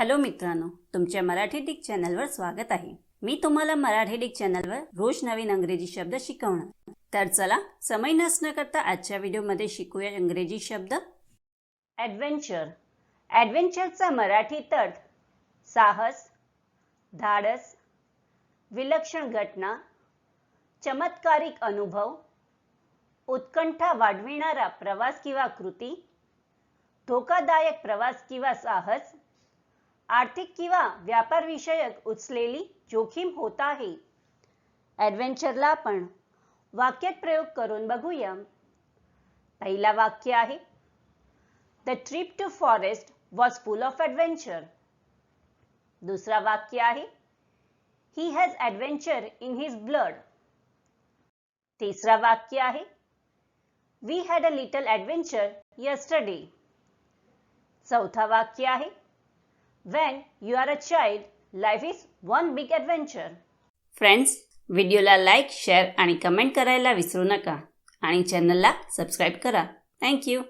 Hello मित्रांनो तुमच्या Marathi Dick चॅनलवर स्वागत आहे. मी तुम्हाला मराठी डिक चॅनलवर रोज नवीन अंग्रेजी शब्द शिकवणार. तर चला समय नसण्याकरता करता आजच्या व्हिडिओमध्ये शिकूया इंग्रजी शब्द. ॲडव्हेंचर ॲडव्हेंचरचा मराठी तट साहस धाडस विलक्षण घटना चमत्कारिक अनुभव उत्कंठा वाढविणारा प्रवास किंवा कृती धोकादायक प्रवास किंवा साहस आर्थिक किंवा व्यापारविषयक उचलेली जोखीम होत आहे. ॲडव्हेंचरला आपण वाक्यात प्रयोग करून बघूया. पहिला वाक्य आहे the trip to forest was full of adventure दुसरा वाक्य आहे he has adventure in his blood तिसरा वाक्य आहे we had a little adventure yesterday चौथा वाक्य आहे when you are a child life is one big adventure friends व्हिडिओला लाईक शेअर आणि कमेंट करायला विसरू नका. आणि चॅनलला सबस्क्राईब करा. थँक्यू